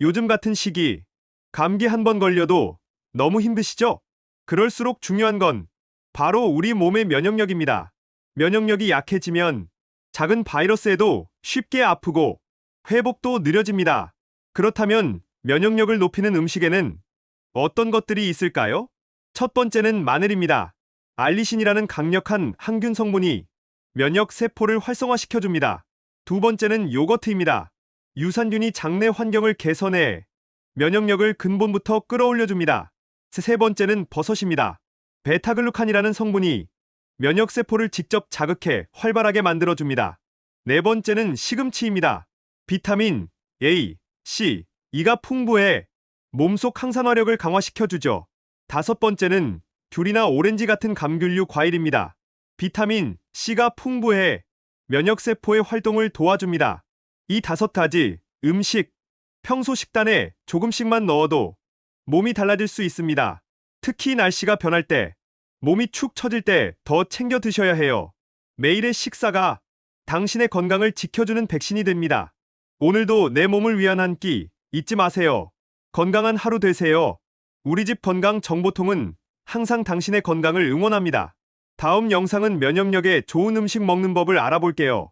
요즘 같은 시기, 감기 한 번 걸려도 너무 힘드시죠? 그럴수록 중요한 건 바로 우리 몸의 면역력입니다. 면역력이 약해지면 작은 바이러스에도 쉽게 아프고 회복도 느려집니다. 그렇다면 면역력을 높이는 음식에는 어떤 것들이 있을까요? 첫 번째는 마늘입니다. 알리신이라는 강력한 항균 성분이 면역 세포를 활성화시켜줍니다. 두 번째는 요거트입니다. 유산균이 장내 환경을 개선해 면역력을 근본부터 끌어올려줍니다. 세 번째는 버섯입니다. 베타글루칸이라는 성분이 면역 세포를 직접 자극해 활발하게 만들어줍니다. 네 번째는 시금치입니다. 비타민 A, C, E가 풍부해 몸속 항산화력을 강화시켜주죠. 다섯 번째는 귤이나 오렌지 같은 감귤류 과일입니다. 비타민 C가 풍부해 면역세포의 활동을 도와줍니다. 이 다섯 가지 음식, 평소 식단에 조금씩만 넣어도 몸이 달라질 수 있습니다. 특히 날씨가 변할 때, 몸이 축 처질 때 더 챙겨 드셔야 해요. 매일의 식사가 당신의 건강을 지켜주는 백신이 됩니다. 오늘도 내 몸을 위한 한 끼 잊지 마세요. 건강한 하루 되세요. 우리 집 건강 정보통은 항상 당신의 건강을 응원합니다. 다음 영상은 면역력에 좋은 음식 먹는 법을 알아볼게요.